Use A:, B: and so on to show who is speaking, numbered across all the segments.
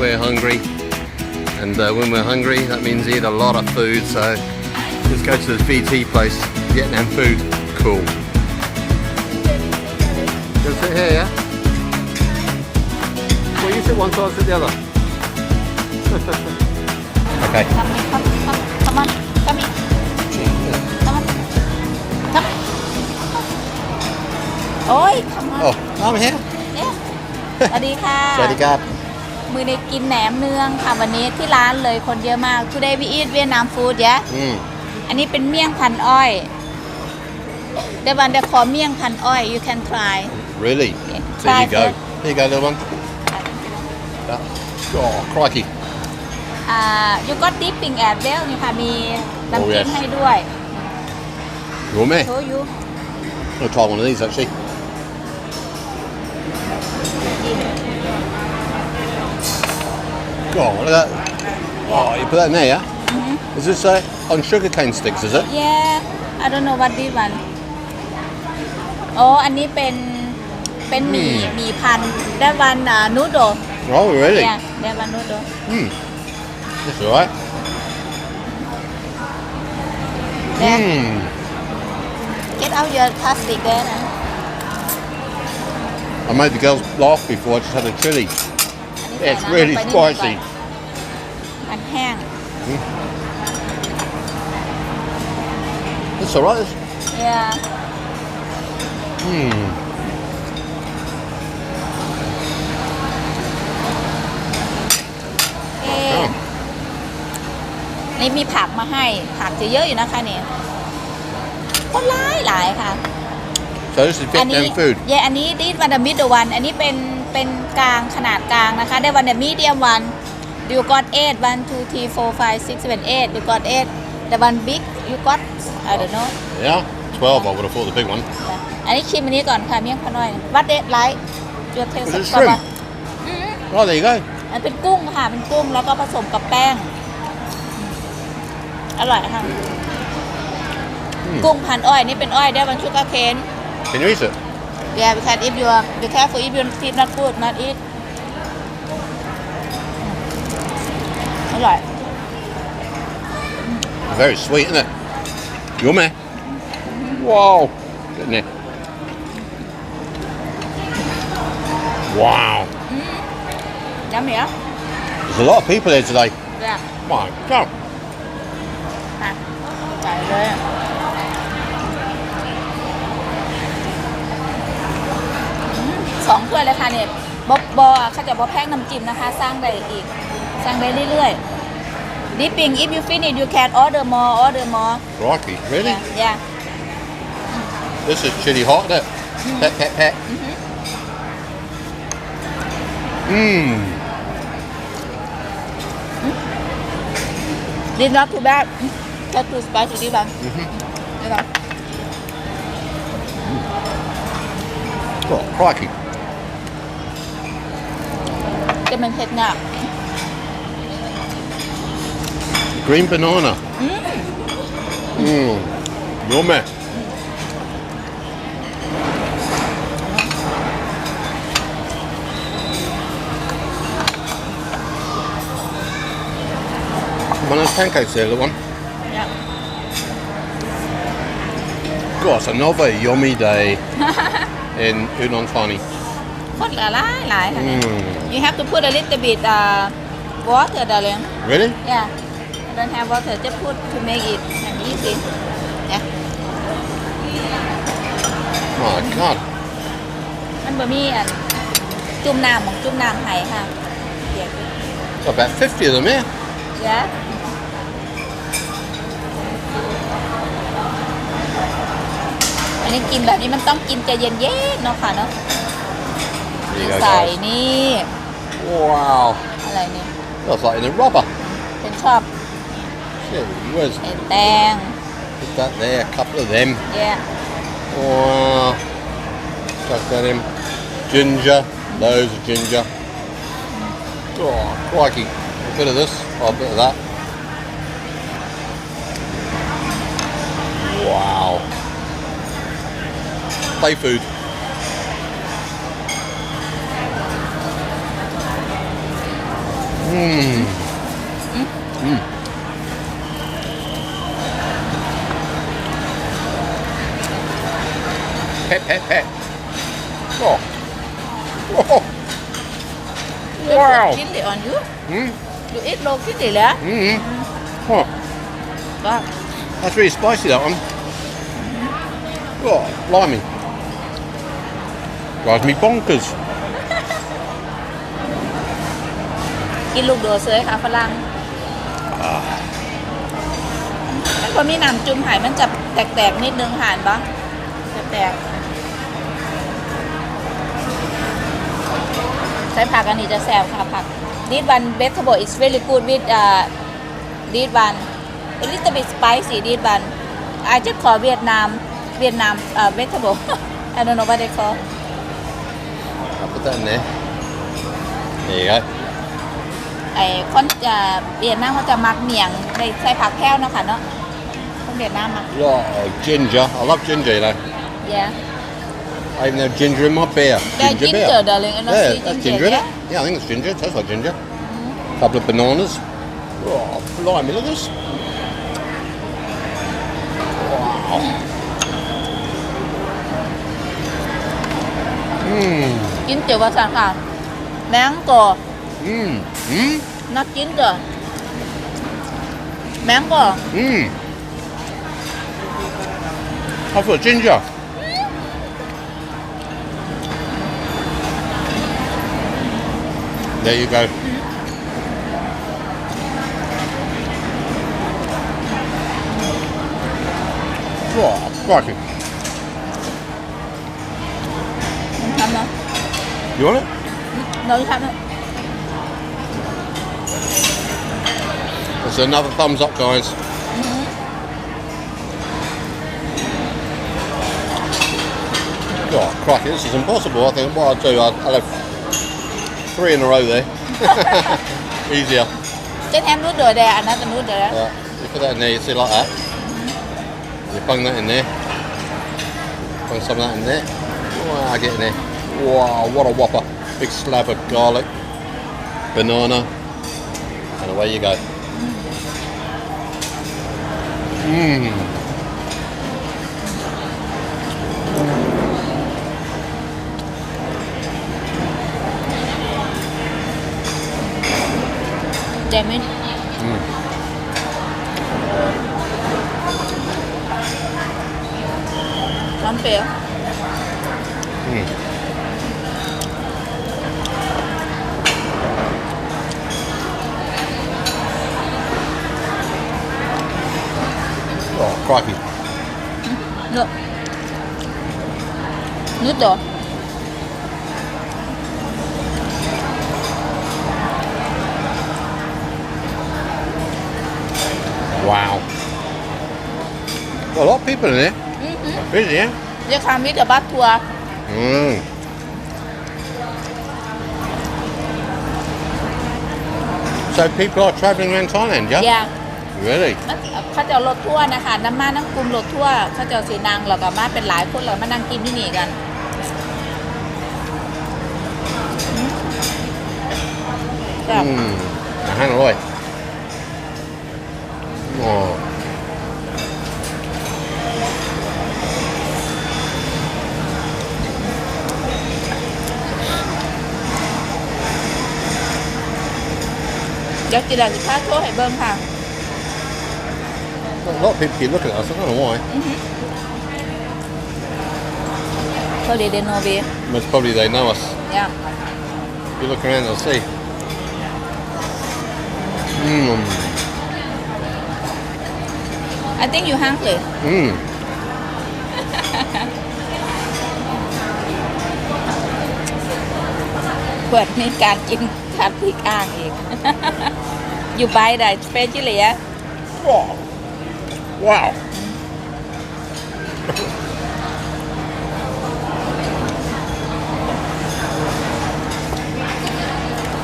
A: we're hungry. And uh, when we're hungry, that means eat a lot of food. So let's go to the VT place, Vietnam food. Cool. Just sit here, yeah? Well, you sit one side, sit the other. okay.
B: Come, here. Oi, come on.
A: Oh, I'm here.
B: Yeah. สวัสดีค่ะ
A: สวัสดีครับ
B: มือในกินแหนมเนืองค่ะวันนี้ที่ร้านเลยคนเยอะมาก today we eat Vietnam food yeah
A: อืม
B: อันนี้เป็นเมี่ยงพันอ้อยเดี๋ยววันเดี๋ยวขอเมี่ยงพันอ้อย you can try
A: Really?
B: Yeah.
A: There you
B: Try
A: go.
B: first.
A: Here you go, little one. That- Oh, crikey.
B: อ่า you got dipping as well นี่ค่ะมีน้ำ
A: Oh,
B: จิ้ม
A: yes.
B: ให้ด้วย
A: You want me?
B: โชว์ยู
A: I'll try one of these actually. God, look at that. Oh, you put that in there, yeah?
B: Mm-hmm.
A: Is this uh, on sugar cane sticks, is it?
B: yeah I don't know what this one อ๋อ อันนี้เป็น เป็นหมี่
A: อืม
B: หมี่พันได้วันอ่านูโด
A: Oh, really?
B: เนี่ยได้วันนูโด
A: Hmm. That's all right.
B: เนี่ย
A: Hmm.
B: get out your plastic there นะ
A: I made the girls laugh before. I just had a chili.
B: อันนี้
A: It's
B: ใส่น้ำ
A: really
B: ลงไปนิดหน่อยก่อน
A: spicy.
B: มันแห้ง
A: That's all right. It's-
B: yeah
A: Hmm.
B: เอ๊ะนี่มีผักมาให้ ผักจะเยอะอยู่นะคะเนี่ยก็หลายหลายค่ะ
A: So this is
B: อันนี้
A: Vietnam food.
B: เยอันนี้ดิสวันเดมิดวัน อันนี้เป็น เป็นกลางขนาดกลางนะคะ ได้วันเดมีเดียมวันดิวกอตเอ็ดวันทูทีโฟร์ไฟซิกเซเว่นเอ็ดดิวกอตเอ็ดแต่วันบิ๊กยูกอต I don't know
A: Yeah. Twelve. I would have thought the big one.
B: อันนี้ชิมอันนี้ก่อนค่ะเมี่ยงพะน้อยวัดเด็ดไลท์จูเทส
A: Is it
B: กับ
A: shrimp? Oh, there you go.
B: อันเป็นกุ้งค่ะ เป็นกุ้งแล้วก็ผสมกับแป้ง อร่อยค่ะ กุ้งพันอ้อย นี่เป็นอ้อยได้วันชูการ์เคน
A: Can you eat it?
B: Yeah we can if you are be careful if you eat not good not eat อร่อย
A: Very sweet, isn't it? Yummy. Whoa. Getting it. Wow.
B: น้ำเหนียว
A: There's a lot of people here today.
B: เนี่ย
A: My God.
B: อ่ะใส่เลย สองถ้วยเลยค่ะเนี่ยบบบอเขาจะบอแพงน้ำจิ้มนะคะ สร้างได้อีก สร้างได้เรื่อยๆ dipping if you finish you can order more order more
A: Crikey. Really?
B: yeah yeah
A: This is chili hot, isn't it? Pet, pet, pet. Mmm.
B: this not too bad not too spicy this one นี่ค่ะ
A: Oh, crikey.
B: จะเป็นเผ็ดหนัก
A: Green banana. Mmm. Yummy. One of those pancakes there, little one.
B: yeah
A: God, it's another yummy day in Udon Thani.
B: คนละหลายหลายค่ะเนี่ย
A: Mm.
B: you have to put a little bit uh, water darling
A: Really?
B: yeah I don't have water just put to make it easy yeah
A: My God.
B: มันบะมี่อันจุ่มน้ำของจุ่มน้ำไห้ค่ะเดี๋ยว
A: Got about 50 of them here.
B: เดี๋ยวอันนี้กินแบบนี้มันต้องกินใจเย็นๆเนาะค่ะเนาะ
A: There you go,
B: ใส่
A: guys.
B: นี่
A: Wow.
B: อะไรนี่
A: That's like in a rubber.
B: เป็นชอบ
A: Gee whiz.
B: เห็ดแตง
A: Put that there, a couple of them.
B: เย่
A: Wow. Chuck that in. Ginger. Loads of ginger. Oh, crikey. A bit of this. Oh, a bit of that. Wow. Play food. Mm. Mm. Pet, pet, pet. Oh. oh. Wow.
B: Chín để on you.
A: Hmm.
B: You eat low chín để là.
A: Mm. Oh.
B: Wow.
A: That's really spicy that one. Mm-hmm. Oh, blimey. Drives me bonkers.
B: กินลูกโดดเซยค่ะฝรั่งมันก็มีน้ำจุ่มหายมันจะแตกๆนิดนึงหานปะแตกๆใช้ผักอันนี้จะแซ่บค่ะผัก this one vegetable is very good with uh this one a little bit spicy this one I just call Vietnam Vietnam uh, vegetable I don't know what they call
A: I'll put that in there. There you go.
B: ไอ้คนจะเวียดนามเขาจะมักเมียงในใส่ผักแพ้วเนาะค่ะเนาะคนเวียดนามมัก
A: Lot of ginger. I love ginger, you know.
B: yeah
A: I even have ginger in my beer.
B: yeah ginger
A: beer.
B: darling and
A: Yeah,
B: also
A: that's
B: ginger
A: ginger,
B: yeah
A: isn't it? Yeah, I think it's ginger. It tastes like ginger. couple of bananas. Oh, blimey, look at this. Wow. Mmm.
B: กินเจียวภาษาค่ะแมงโก
A: 음,
B: 음, 나 진짜 맹고 음.
A: 하프 진짜. There you go.
B: 와,
A: 맛있.
B: 잠깐만. 이거는? 너희 사는
A: So another thumbs up, guys. Mm-hmm. Oh, crap, this is impossible. I think what I'll do, I'll, have three in a row there. Easier.
B: Just have noodle there, another noodle. Eh?
A: Yeah, you put that in there, you see like that. Mm-hmm. You bung that in there. Bung some of that in there. Wow, get in there. Wow, what a whopper. Big slab of garlic, banana, and away you go.
B: อืมเจ็ No. Nuto.
A: Wow. Got a lot of people in there.
B: Eh? Mm -hmm.
A: Busy, yeah.
B: They come with a tour.
A: Mmm. So people are traveling around Thailand, yeah?
B: Yeah.
A: Really?
B: มันเขาจะเอารถทัวร์นะคะ น้ำมาน้ำกลุ่มรถทัวร์เขาจะเอาสีนางแล้วก็มาเป็นหลายคนแล้วมานั่งกินที่นี่กันแบบ
A: Mm. À, Hang rồi. Oh.
B: เดี๋ยวจิราสิพาโชว์ให้เบิ่งค่ะ
A: A lot of people keep looking at us, I don't know why.
B: Mm-hmm. Probably they know we.
A: Most probably they know us.
B: Yeah.
A: If you look around, they'll see. Mm.
B: I think you're hungry. Mm. But need to eat. You buy that,
A: especially. Uau!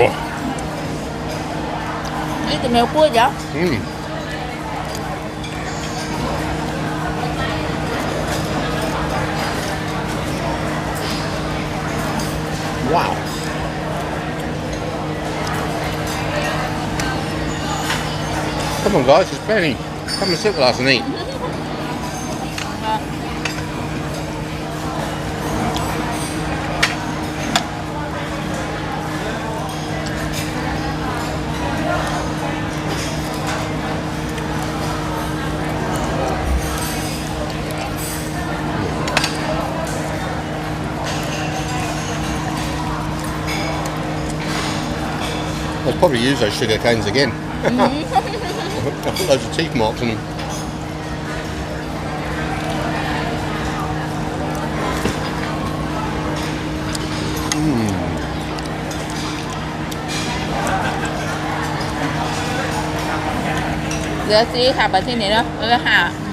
A: Oh.
B: Eita, meu cu
A: já. Hum. Come on guys, it's Benny. Come and sit with us and eat. 'They'll probably use those sugar canes again. Mm-hmm. I've got loads of teeth marks on them. giờ?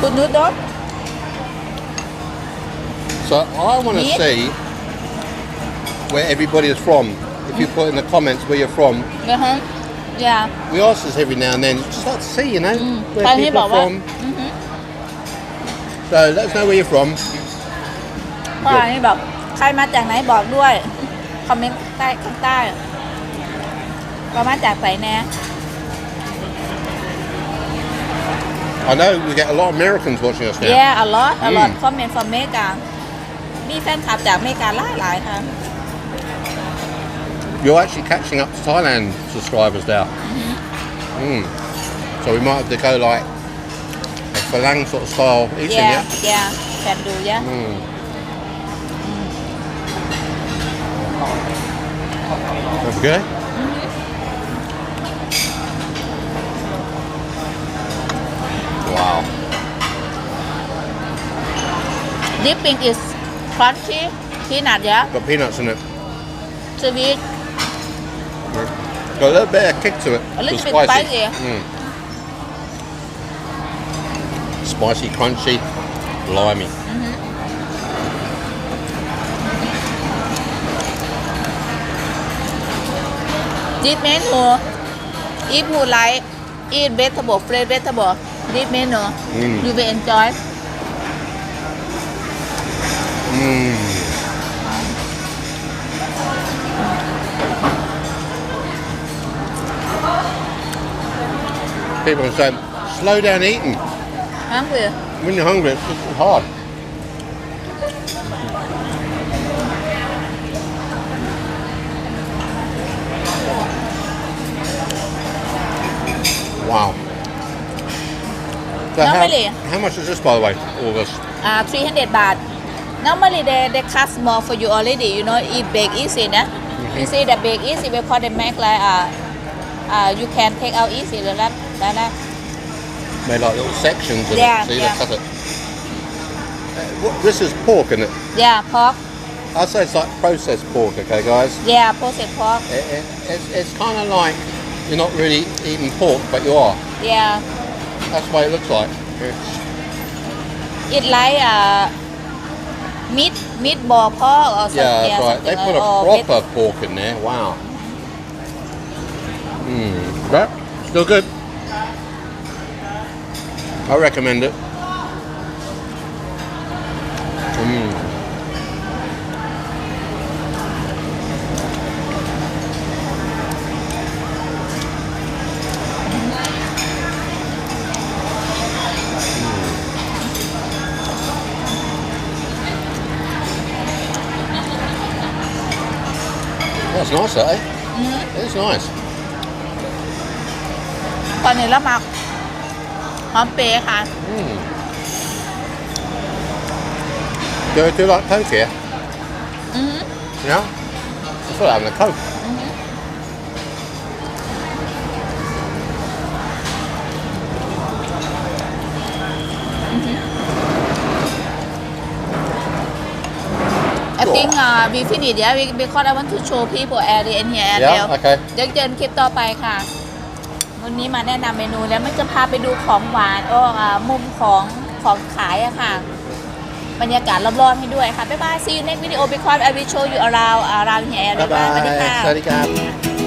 B: Good noodle
A: So I want to
B: Yeah.
A: see where everybody is from. If you put in the comments where you're from,
B: นะฮะ yeah
A: we ask this every now and then. Just like to see, you know,
B: ตอน
A: where
B: นี้
A: people
B: บอก
A: are
B: ว่า
A: from.
B: อือฮึ
A: So let us know where you're from.
B: พ่อนี่บอกใครมาจากไหนบอกด้วย คอมเมนต์ใต้ข้างใต้ว่ามาจากไหนแน่
A: I know we get a lot of Americans watching us now.
B: yeah a lot a lot
A: อืม
B: comment from อเมริกา มีแฟนคลับจากอเมริกาหลายหลายๆค่ะ
A: You're actually catching up to Thailand subscribers now. Mm. So we might have to go like a Falang sort of style eating,
B: yeah
A: yeah?
B: yeah แฟนดู yeah
A: Mm. Okay.
B: Dipping is crunchy peanut yeah
A: Got peanuts in it.
B: sweet
A: Got a little bit of kick to it.
B: A little
A: It's
B: bit spicy.
A: Mm. Spicy, crunchy, limey.
B: this menu if you like eat vegetable fresh vegetable this menu
A: Mm.
B: you will enjoy
A: Mm. People are saying, slow down eating.
B: hungry
A: When you're hungry, it's it's hard. Wow. So how,
B: Normally-
A: how much is this, by the way? All this.
B: uh, 300 baht. Normally they, they cut small for you already, you know, eat bake easy, nah? You see the bake easy because they make like, uh, uh, you can take out easy, like that, like that.
A: Made like little sections of
B: Yeah,
A: it. So you
B: yeah.
A: cut it. Uh, what- This is pork, isn't it?
B: Yeah, pork.
A: I'd say it's like processed pork, okay, guys?
B: Yeah, processed pork.
A: It, it, it's it's kind of like you're not really eating pork, but you are.
B: Yeah.
A: That's way it looks like. It's,
B: It like, uh, meat, meatball pork or something.
A: yeah, that's right. They put a
B: like- meat-
A: proper pork in there. Wow. Hmm. But still good. I recommend it. That's nice, that, eh?
B: Mhm.
A: It's nice.
B: ตอนนี้ละหมักหอมเปรย์ค่ะ
A: Mm. Do, do you like Coke here?
B: อือฮึ
A: Yeah? I feel like having a Coke.
B: I
A: Sure.
B: think uh, we finish yeah we- because I want to show people area in here area
A: Yeah, okay.
B: เดี๋ยวเจอคลิปต่อไปค่ะ วันนี้มาแนะนำเมนูแล้วมันจะพาไปดูของหวานโอ้อ่ามุมของของขายอะค่ะ บรรยากาศรอบๆให้ด้วยค่ะ บ๊ายบาย see you next video because I will show you around around here
A: บ๊ายบา
B: สวัสดี
A: ย
B: ค่ะ
A: สวัสดีครับ